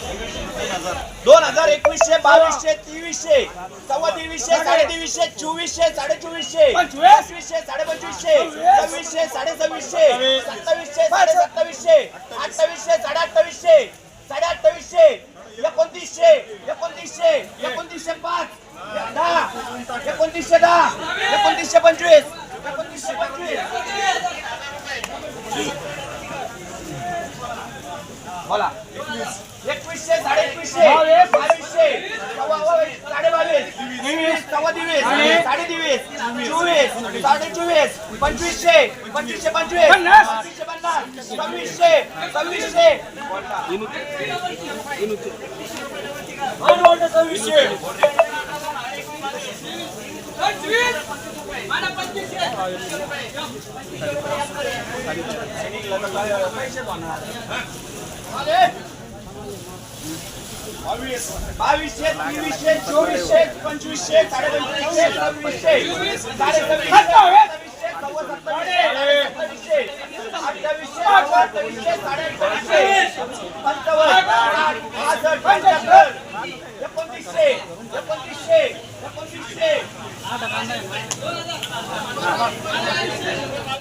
दोन हजार एकवीसशे बावीसशे तेवीसशे सव्वा तेवीसशे साडे तेवीसशे चोवीसशे साडे चोवीसशे पंचवीसशे साडे पंचवीसशे सव्वीसशे साडे सव्वीसशे सत्तावीसशे साडे सत्तावीसशे अठ्ठावीसशे साडे अठ्ठावीसशे साडे अठ्ठावीसशे एकोणतीसशे एकोणतीसशे एकोणतीसशे पाच दहा एकोणतीसशे दहा एकोणतीसशे पंचवीस एकोणतीसशे पंचवीस. बोला. एकवीसशे साडे एकवीसशे बावीसशे. साडे बावीस सव्वा तेवीस साडे तेवीस चोवीस. साडे चोवीस पंचवीसशे. पंचवीसशे पंचवीस. पंचवीसशे पन्नास. सव्वीसशे. सव्वीसशे. सव्वीसशे. बावीसशे तेवीसशे चोवीसशे पंचवीसशे साडे पंचवीसशे सव्वीसशे साडे सव्वीसशे सत्तावीसशे सव्वा सत्तावीसशे अठ्ठावीसशे सव्वा अठ्ठावीसशे साडे अठ्ठावीसशे पंचावन्न साठ पासष्ट पंच्याहत्तर एकोणतीसशे एकोणतीसशे एकोणतीसशे